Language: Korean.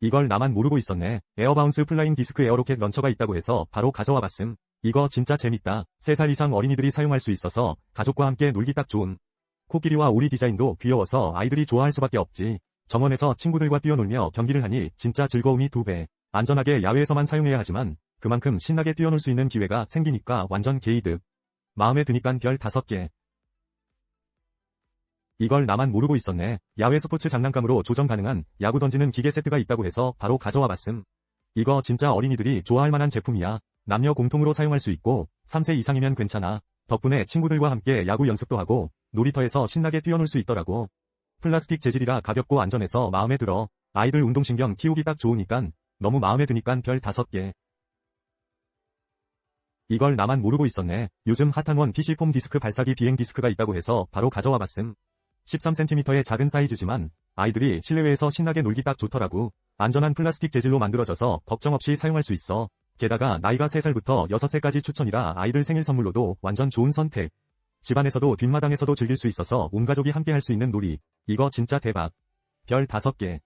이걸 나만 모르고 있었네. 에어바운스 플라잉 디스크 에어로켓 런처가 있다고 해서 바로 가져와 봤음. 이거 진짜 재밌다. 3살 이상 어린이들이 사용할 수 있어서 가족과 함께 놀기 딱 좋은. 코끼리와 오리 디자인도 귀여워서 아이들이 좋아할 수밖에 없지. 정원에서 친구들과 뛰어놀며 경기를 하니 진짜 즐거움이 두 배. 안전하게 야외에서만 사용해야 하지만 그만큼 신나게 뛰어놀 수 있는 기회가 생기니까 완전 개이득. 마음에 드니깐 별 5개. 이걸 나만 모르고 있었네. 야외 스포츠 장난감으로 조정 가능한 야구 던지는 기계 세트가 있다고 해서 바로 가져와 봤음. 이거 진짜 어린이들이 좋아할 만한 제품이야. 남녀 공통으로 사용할 수 있고 3세 이상이면 괜찮아. 덕분에 친구들과 함께 야구 연습도 하고 놀이터에서 신나게 뛰어놀 수 있더라고. 플라스틱 재질이라 가볍고 안전해서 마음에 들어. 아이들 운동신경 키우기 딱 좋으니깐 너무 마음에 드니깐 별 5개. 이걸 나만 모르고 있었네. 요즘 핫한 원 PC 폼 디스크 발사기 비행 디스크가 있다고 해서 바로 가져와 봤음. 13cm의 작은 사이즈지만 아이들이 실내외에서 신나게 놀기 딱 좋더라고. 안전한 플라스틱 재질로 만들어져서 걱정 없이 사용할 수 있어. 게다가 나이가 3살부터 6세까지 추천이라 아이들 생일 선물로도 완전 좋은 선택. 집안에서도 뒷마당에서도 즐길 수 있어서 온 가족이 함께 할 수 있는 놀이. 이거 진짜 대박. 별 5개.